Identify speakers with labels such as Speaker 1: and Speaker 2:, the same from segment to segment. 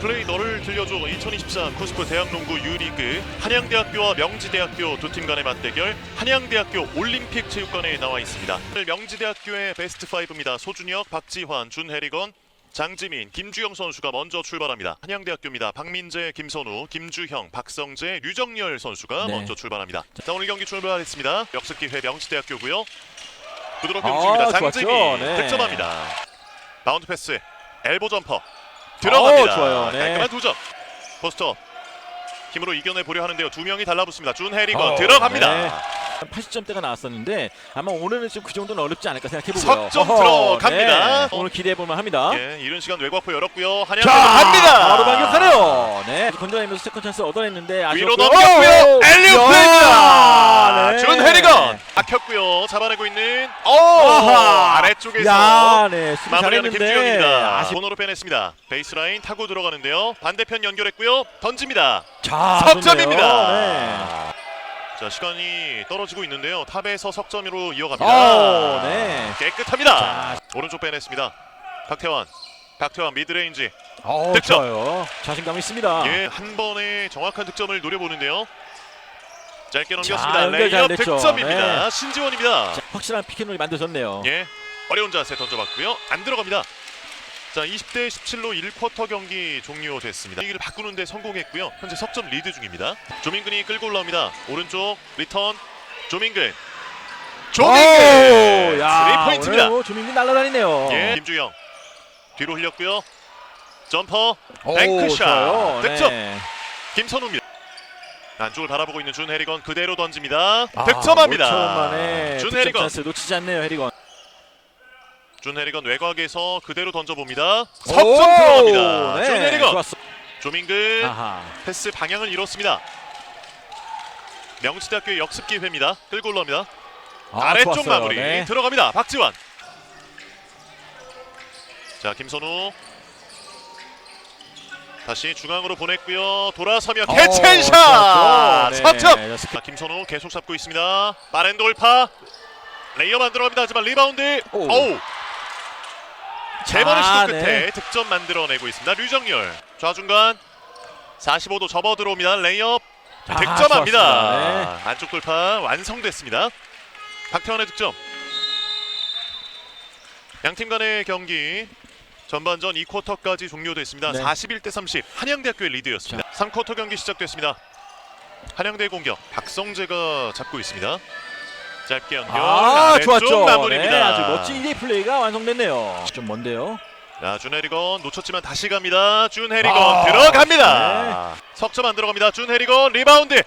Speaker 1: 플레이 너를 들려줘 2023 코스프 대학농구 유리그 한양대학교와 명지대학교 두 팀 간의 맞대결 한양대학교 올림픽 체육관에 나와 있습니다. 오늘 명지대학교의 베스트 5입니다. 소준혁, 박지환, 준해리건, 장지민, 김주영 선수가 먼저 출발합니다. 한양대학교입니다. 박민재, 김선우, 김주형, 박성재, 류정열 선수가
Speaker 2: 네.
Speaker 1: 먼저 출발합니다. 자 오늘 경기 출발했습니다. 역습 기회 명지대학교고요. 부드럽게
Speaker 2: 아,
Speaker 1: 움직입니다.
Speaker 2: 좋았죠.
Speaker 1: 장지민
Speaker 2: 네.
Speaker 1: 득점합니다. 바운드 패스, 엘보 점퍼 들어갑니다.
Speaker 2: 어, 좋아요. 네.
Speaker 1: 깔끔한 두 점. 포스터 힘으로 이겨내 보려 하는데요. 두 명이 달라붙습니다. 준 해리건
Speaker 2: 어,
Speaker 1: 들어갑니다.
Speaker 2: 네. 80점대가 나왔었는데 아마 오늘은 지금 그 정도는 어렵지 않을까 생각해보고요.
Speaker 1: 석점
Speaker 2: 어허,
Speaker 1: 들어갑니다.
Speaker 2: 네. 오늘 기대해볼만 합니다.
Speaker 1: 예, 이른 시간 외곽포 열었고요. 한양
Speaker 2: 자,
Speaker 1: 갑니다.
Speaker 2: 바로 반격하네요. 네, 건져내면서 세컨 찬스 얻어냈는데
Speaker 1: 위로
Speaker 2: 아쉬웠고요.
Speaker 1: 넘겼고요.
Speaker 2: 오!
Speaker 1: 엘리오
Speaker 2: 야,
Speaker 1: 플레이입니다. 막혔고요. 잡아내고 있는 오
Speaker 2: 아하.
Speaker 1: 아래쪽에서
Speaker 2: 야, 네, 수비
Speaker 1: 마무리하는
Speaker 2: 잘했는데
Speaker 1: 김주영입니다.
Speaker 2: 아쉽...
Speaker 1: 번호로 빼냈습니다. 베이스라인 타고 들어가는데요. 반대편 연결했고요. 던집니다.
Speaker 2: 자,
Speaker 1: 석점입니다.
Speaker 2: 좋네요. 네.
Speaker 1: 자 시간이 떨어지고 있는데요. 탑에서 석점으로 이어갑니다.
Speaker 2: 오, 네.
Speaker 1: 깨끗합니다.
Speaker 2: 자.
Speaker 1: 오른쪽 빼냈습니다. 박태환, 박태환 미드레인지.
Speaker 2: 어,
Speaker 1: 득점.
Speaker 2: 좋아요. 자신감 있습니다.
Speaker 1: 예, 한 번에 정확한 득점을 노려보는데요. 짧게
Speaker 2: 자,
Speaker 1: 넘겼습니다.
Speaker 2: 연결 잘
Speaker 1: 레이업
Speaker 2: 됐죠.
Speaker 1: 득점입니다.
Speaker 2: 네.
Speaker 1: 신지원입니다.
Speaker 2: 자, 확실한 피켓롤이 만들어졌네요.
Speaker 1: 예, 어려운 자세 던져봤고요. 안 들어갑니다. 자, 20대 17로 1쿼터 경기 종료됐습니다. 분위기를 바꾸는데 성공했고요. 현재 석점 리드 중입니다. 조민근이 끌고 올라옵니다. 오른쪽 리턴 조민근. 조민근!
Speaker 2: 오, 야,
Speaker 1: 3포인트입니다.
Speaker 2: 오늘 뭐 조민균 날라다니네요.
Speaker 1: 예, 김주영 뒤로 흘렸고요. 점퍼
Speaker 2: 오,
Speaker 1: 뱅크샷
Speaker 2: 좋아요.
Speaker 1: 득점
Speaker 2: 네.
Speaker 1: 김선우입니다. 안쪽을 바라보고 있는 준 해리건 그대로 던집니다.
Speaker 2: 아,
Speaker 1: 득점합니다.
Speaker 2: 처음 만에
Speaker 1: 준
Speaker 2: 득점
Speaker 1: 해리건
Speaker 2: 찬스 놓치지 않네요, 해리건.
Speaker 1: 준 해리건 외곽에서 그대로 던져봅니다.
Speaker 2: 오,
Speaker 1: 석점 들어갑니다.
Speaker 2: 네,
Speaker 1: 준 해리건
Speaker 2: 좋았어.
Speaker 1: 조민근
Speaker 2: 아하.
Speaker 1: 패스 방향을 잃었습니다. 명치대학교의 역습 기회입니다. 끌고 올라옵니다.
Speaker 2: 아,
Speaker 1: 아래쪽
Speaker 2: 좋았어요.
Speaker 1: 마무리
Speaker 2: 네.
Speaker 1: 들어갑니다. 박지환. 자 김선우 다시 중앙으로 보냈고요. 돌아서며
Speaker 2: 어,
Speaker 1: 캐치앤샷
Speaker 2: 좋았죠. 네.
Speaker 1: 석점.
Speaker 2: 스피-
Speaker 1: 자, 김선우 계속 잡고 있습니다. 빠른 돌파 레이업 안 들어갑니다. 하지만 리바운드.
Speaker 2: 오.
Speaker 1: 오우. 세 번의 시도
Speaker 2: 아,
Speaker 1: 끝에
Speaker 2: 네.
Speaker 1: 득점 만들어내고 있습니다. 류정열 좌중간 45도 접어 들어옵니다. 레이업
Speaker 2: 아,
Speaker 1: 득점합니다.
Speaker 2: 좋았습니다.
Speaker 1: 안쪽 돌파 완성됐습니다. 박태환의 득점. 양팀 간의 경기 전반전 2쿼터까지 종료됐습니다.
Speaker 2: 네.
Speaker 1: 41대 30 한양대학교의 리드였습니다. 3쿼터 경기 시작됐습니다. 한양대 공격 박성재가 잡고 있습니다. 짧게 연결
Speaker 2: 아,
Speaker 1: 아래쪽
Speaker 2: 좋았죠.
Speaker 1: 마무리입니다.
Speaker 2: 네, 아주 멋진 1대 플레이가 완성됐네요. 좀 먼데요.
Speaker 1: 자, 준해리건 놓쳤지만 다시 갑니다. 준해리건
Speaker 2: 아,
Speaker 1: 들어갑니다. 석점 안 들어갑니다. 준해리건 리바운드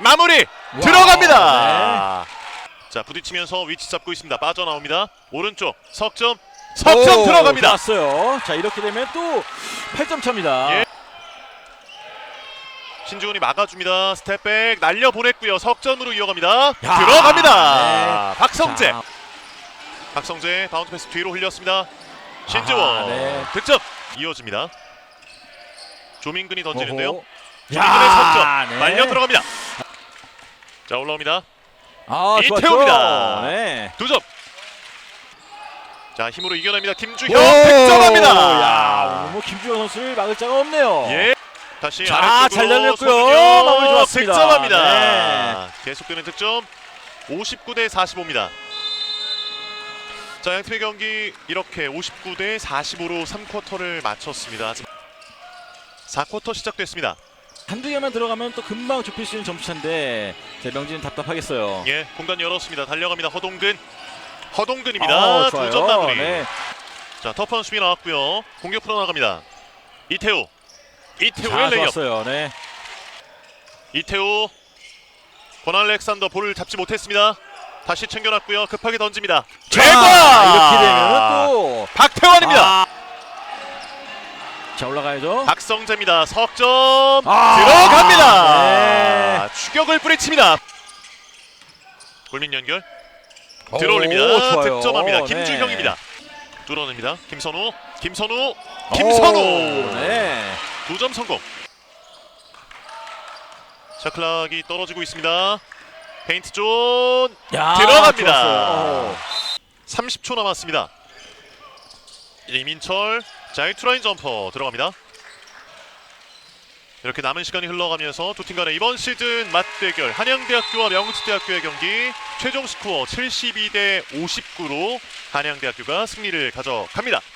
Speaker 1: 마무리
Speaker 2: 와,
Speaker 1: 들어갑니다. 자, 부딪히면서 위치 잡고 있습니다. 빠져나옵니다. 오른쪽 석점 석점
Speaker 2: 오,
Speaker 1: 들어갑니다.
Speaker 2: 좋았어요. 자, 이렇게 되면 또 8점 차입니다.
Speaker 1: 예. 신주훈이 막아줍니다. 스텝백 날려 보냈고요. 석점으로 이어갑니다.
Speaker 2: 야,
Speaker 1: 들어갑니다. 박성재.
Speaker 2: 자,
Speaker 1: 박성재 바운드 패스 뒤로 흘렸습니다. 신주원
Speaker 2: 아하, 네.
Speaker 1: 득점 이어집니다. 조민근이 던지는데요. 조민근의 석점
Speaker 2: 네.
Speaker 1: 말려 들어갑니다. 자 올라옵니다.
Speaker 2: 아,
Speaker 1: 이태호입니다.
Speaker 2: 네.
Speaker 1: 두 점. 자 힘으로 이겨냅니다. 득점합니다.
Speaker 2: 야, 오늘 뭐 김주영 선수를 막을 자가 없네요.
Speaker 1: 예. 다시
Speaker 2: 자,
Speaker 1: 아래쪽으로
Speaker 2: 잘 날렸고요.
Speaker 1: 손흥민
Speaker 2: 마무리 좋았습니다.
Speaker 1: 득점합니다. 계속되는 득점 59 대 45입니다. 자 양팀의 경기 이렇게 59 대 45로 3쿼터를 마쳤습니다. 4쿼터 시작됐습니다.
Speaker 2: 한두 개만 들어가면 또 금방 좁힐 수 있는 점수차인데 제 명진은 답답하겠어요.
Speaker 1: 예, 공간 열었습니다. 달려갑니다. 허동근. 허동근입니다.
Speaker 2: 아,
Speaker 1: 점 마무리.
Speaker 2: 네.
Speaker 1: 자, 터프한 수비 나왔고요. 공격 풀어 나갑니다. 이태우. 이태우의
Speaker 2: 자,
Speaker 1: 레이업.
Speaker 2: 좋았어요. 네.
Speaker 1: 이태우. 권 알렉산더 볼을 잡지 못했습니다. 다시 챙겨놨고요. 급하게 던집니다.
Speaker 2: 자,
Speaker 1: 최과!
Speaker 2: 이렇게 되면 또
Speaker 1: 박태환입니다.
Speaker 2: 아, 자 올라가야죠.
Speaker 1: 박성재입니다. 석점
Speaker 2: 아,
Speaker 1: 들어갑니다.
Speaker 2: 네.
Speaker 1: 추격을 뿌리칩니다. 골밑 연결 들어올립니다.
Speaker 2: 오, 좋아요.
Speaker 1: 득점합니다.
Speaker 2: 네.
Speaker 1: 김주형입니다. 뚫어냅니다. 김선우, 김선우, 김선우
Speaker 2: 오, 네.
Speaker 1: 두점 성공. 샤클락이 떨어지고 있습니다. 페인트 존
Speaker 2: 야,
Speaker 1: 들어갑니다.
Speaker 2: 좋았어요.
Speaker 1: 30초 남았습니다. 이민철 자이투라인 점퍼 들어갑니다. 이렇게 남은 시간이 흘러가면서 두 팀 간의 이번 시즌 맞대결 한양대학교와 명지대학교의 경기 최종 스코어 72대 59로 한양대학교가 승리를 가져갑니다.